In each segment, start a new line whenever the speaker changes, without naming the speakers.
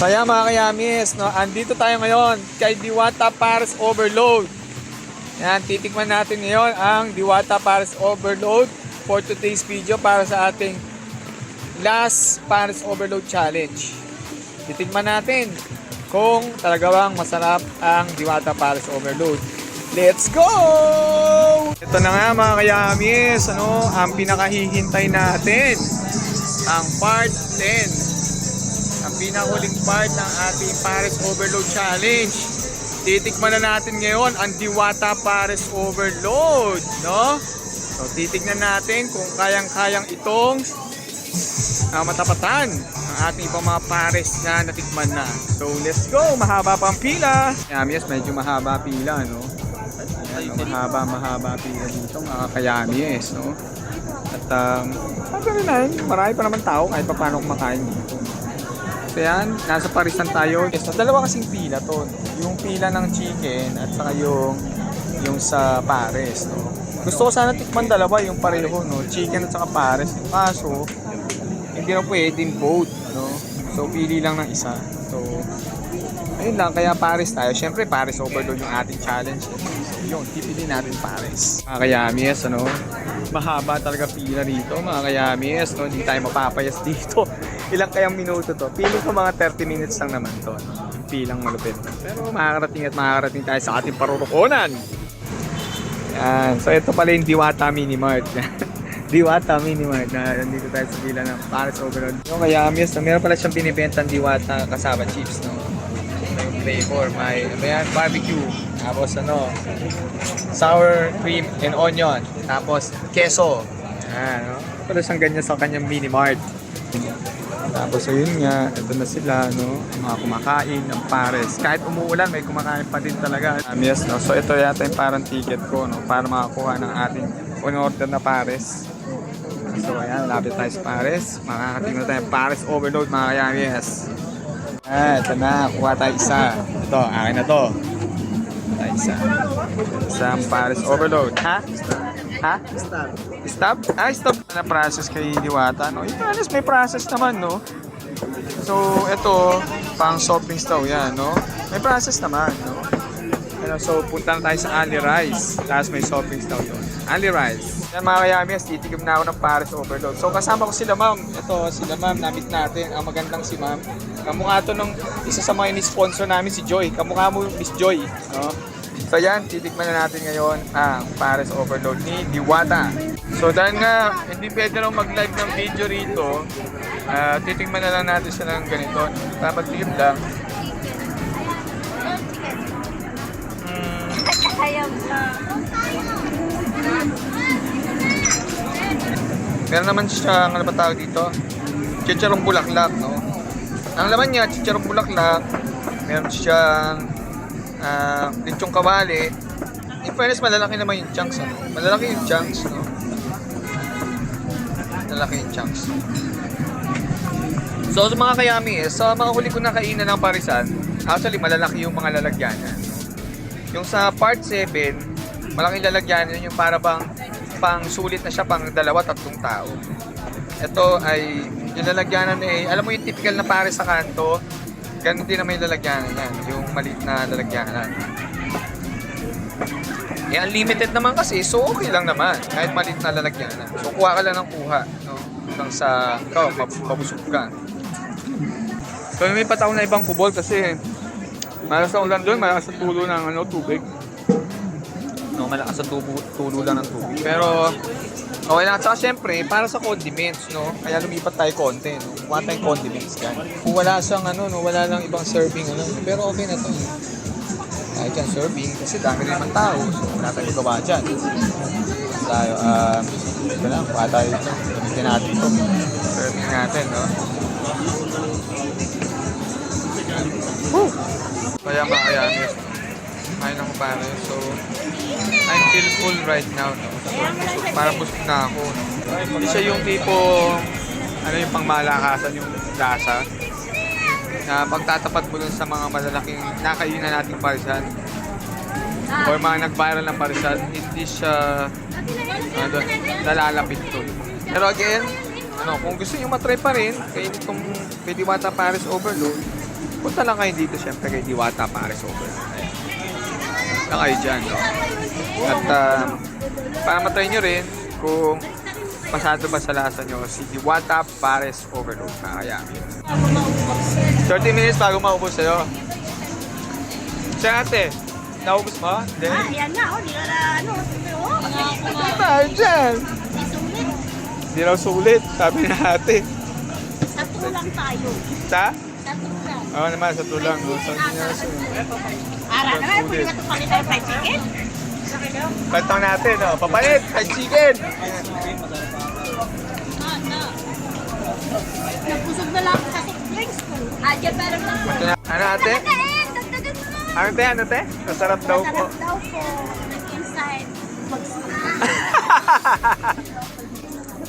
So ayan mga kayamis, no? andito tayo ngayon kay Diwata Paris Overload. Yan, titikman natin ngayon ang Diwata Paris Overload for today's video para sa ating last Paris Overload Challenge. Titikman natin kung talaga bang masarap ang Diwata Paris Overload. Let's go! Ito na nga mga kayamis, ano, ang pinakahihintay natin, ang part 10 ang pinahuling part ng ating Paris Overload Challenge. Titikman na natin ngayon ang Diwata Paris Overload, no? So titignan natin kung kayang-kayang itong uh, matapatan ang ating ibang mga pares na natikman na. So let's go! Mahaba pa ang pila. Yamis, medyo mahaba pila, no? Ayan, no? mahaba, mahaba pila dito mga kayamis, no? At um, ganun na, marami pa naman tao kahit pa paano kumakain dito. So yan, nasa parisan tayo. So, dalawa kasing pila to. Yung pila ng chicken at saka yung yung sa pares. No? Gusto ko sana tikman dalawa yung pareho, no? chicken at saka pares. Kaso, hindi na pwedeng both. No? So pili lang ng isa. So, ayun lang, kaya pares tayo. Siyempre, pares overload yung ating challenge. So yun, pipili natin pares. Mga kayamis, ano? Mahaba talaga pila rito, mga kayamis. No? Hindi tayo mapapayas dito. Ilang kayang minuto to? Pili ko mga 30 minutes lang naman to. no? Pilang malupit. Pero makakarating at makakarating tayo sa ating parurukunan. Yan. So ito pala yung Diwata Mini Mart. Diwata Mini Mart na nandito tayo sa pila ng Paris Overload. Yung kaya Amias, no, meron pala siyang binibentang Diwata kasama chips. No? May flavor, may, may barbecue. Tapos ano, sour cream and onion. Tapos queso. Yan, no? Pala siyang ganyan sa kanyang mini mart. Tapos ayun nga, ito na sila, no? Mga kumakain ng pares. Kahit umuulan, may kumakain pa din talaga. Um, yes, no? So ito yata yung parang ticket ko, no? Para makakuha ng ating on-order na pares. So ayan, lapit tayo sa pares. Makakatingin na tayo pares overload, mga kayang yes. Ah, ito na, kuha tayo isa. Ito, akin na to. Tayo isa. Isang pares overload. Ha? Ha?
Stop.
Stop? Ah, stop na process kay Diwata, no? Yung fairness, may process naman, no? So, ito, pang drinks daw yan, no? May process naman, no? Ano, so, punta na tayo sa Ali Rice. Tapos may drinks daw yun. Ali Rice. Yan mga kayamis, titigim na ako ng Paris Overload. So, kasama ko sila, ma'am. Ito, sila, ma'am. Namit natin. Ang magandang si ma'am. Kamukha to ng isa sa mga ni-sponsor namin, si Joy. Kamukha mo, Miss Joy, no? So yan, titikman na natin ngayon ang Paris Overload ni Diwata. So dahil nga, hindi pwede raw mag-live ng video rito, ah, titikman na lang natin siya ng ganito. Dapat clip lang. Mm,
na.
meron naman siya, ano ba tawag dito? Chicharong bulaklak, no? Ang laman niya, chicharong bulaklak. Meron siyang uh, lechong kawali. In fairness, malalaki naman yung chunks, ano? Malalaki yung chunks, no? Malalaki yung chunks. So, sa mga kayami, eh, sa mga huli ko na kainan ng parisan, actually, malalaki yung mga lalagyanan. Yung sa part 7, malaking lalagyanan yung para bang pang sulit na siya pang dalawa, tatlong tao. Ito ay yung lalagyanan eh, alam mo yung typical na pare sa kanto, ganun din naman yung lalagyanan yan, yung maliit na lalagyanan. Eh, unlimited naman kasi, so okay lang naman, kahit maliit na lalagyanan. So, kuha ka lang ng kuha, no? Hanggang sa, ikaw, mabusog ka. So, may pataw na ibang kubol kasi malakas ang ulan doon, malakas ang tulo ng ano, tubig. No, malakas ang tubo, tulo lang ng tubig. Pero, okay lang. At saka syempre, para sa condiments, no? Kaya lumipat tayo konti, no? Kuha tayong condiments dyan. Kung wala siyang ano, no? Wala lang ibang serving, ano? Pero okay na to? Kahit yan serving, kasi dami rin naman tao. So, wala tayong magawa dyan. Tayo, um, ito lang, kuha tayo ito. Gamitin natin ito. Serving natin, no? Woo! Kaya makayanis. Kain ako pare. So, I feel full right now. No? So, parang busog na ako. No? Hindi siya yung tipo, ano yung pangmalakasan yung lasa. Na pagtatapat mo dun sa mga malalaking nakainan nating parisan. Or mga nag-viral ng parisan, hindi siya ano, nalalapit to. Pero again, ano, kung gusto nyo matry pa rin, kaya itong Pediwata Paris Overload, punta lang kayo dito syempre kay Diwata Paris Overload. Lang kayo dyan, no? At um, para matry nyo rin kung pasado ba sa lasa nyo si Diwata Pares Overload na kaya 30 minutes bago maubos sa'yo. Siya ate, naubos mo? Hindi.
Ah, yan na, oh, di ka na, ano, oh,
Ano tayo dyan? Hindi raw sulit, sabi na ate.
Sa tulang tayo.
Sa?
Sa tulang.
Oo naman, sa tulang. no? Sa niya
Ara na, pwede ka ito palitan fried chicken.
Pantong natin, no? Papalit, fried chicken!
Ah, na. Nabusog na lang sa drinks ko. Ah, dyan meron na.
Ano ate? Ano te, ano te? Masarap daw po.
Masarap daw po. Nag-inside. Mag-smash.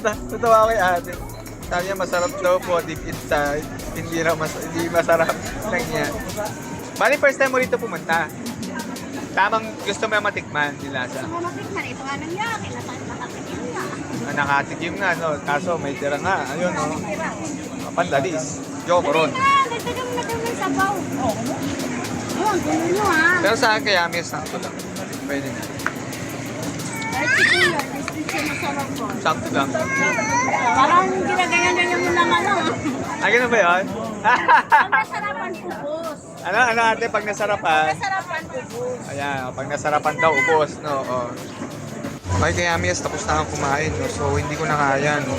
Tatawa kay ate. Sabi niya masarap daw po deep inside. Hindi raw mas hindi masarap lang niya. Bali first time mo rito pumunta. Tamang gusto mo yung matikman nila sa
Mga matikman, ito nga nang yaki. Nakatikim nga.
ah, nakatikim nga no. Kaso may tira nga. Ayun no. Pandalis. Joke ron.
Ah, dagdagan mo na sabaw. Ayun, gulo nyo ha.
Pero sa akin kaya may sakto lang. Pwede na.
Fried chicken po.
Sakto lang.
Parang ginaganyan nyo yung laman, no?
Ah, ganun ba yun?
Ang nasarapan po, boss.
ano, ano ate, pag nasarapan?
Nasarapan po, boss.
Ayan, pag nasarapan daw, ubos, no? Oh. Okay, kaya Amias, tapos na akong kumain, no? So, hindi ko na kaya, no?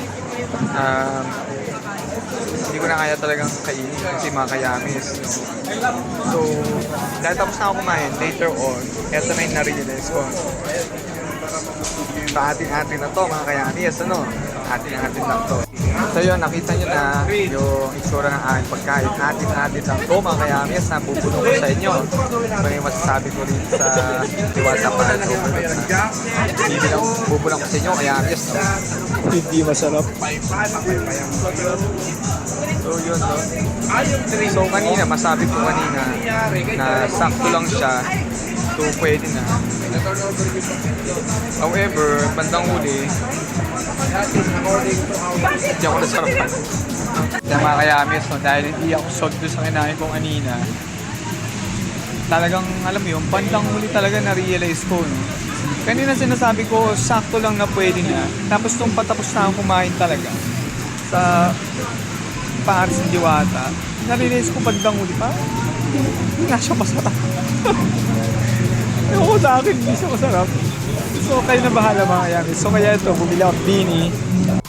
Um, hindi ko na kaya talagang kainin kasi mga kayamis, no? So, dahil tapos na ako kumain, later on, eto na yung na-realize ko. Sa ating-ating na to, mga kayamis, ano? Ating-ating lang to. So yun, nakita nyo na yung itsura ng aking pagkain. Atin-atin lang to, mga kayamis, na pupuno ko sa inyo. May masasabi ko rin sa Diwata sa Hindi lang bubulang ko sa inyo, kayamis, no? Hindi masarap. So yun, no? So kanina, masabi ko kanina na sakto lang siya. So pwede na. However, bandang huli, hindi ako nasarapan. Kaya mga kayamis, no, dahil hindi ako sold doon sa kinain ko kanina, talagang, alam mo yun, bandang huli talaga na-realize ko, no? Kanina sinasabi ko, sakto lang na pwede na. Tapos nung patapos na akong kumain talaga, sa Paris ng Diwata, na-realize ko bandang huli pa, hindi nga siya masarap. Ewan ko sa akin, hindi siya masarap. So, kayo na bahala mga kayamis. So, kaya ito, bumili ako Bini.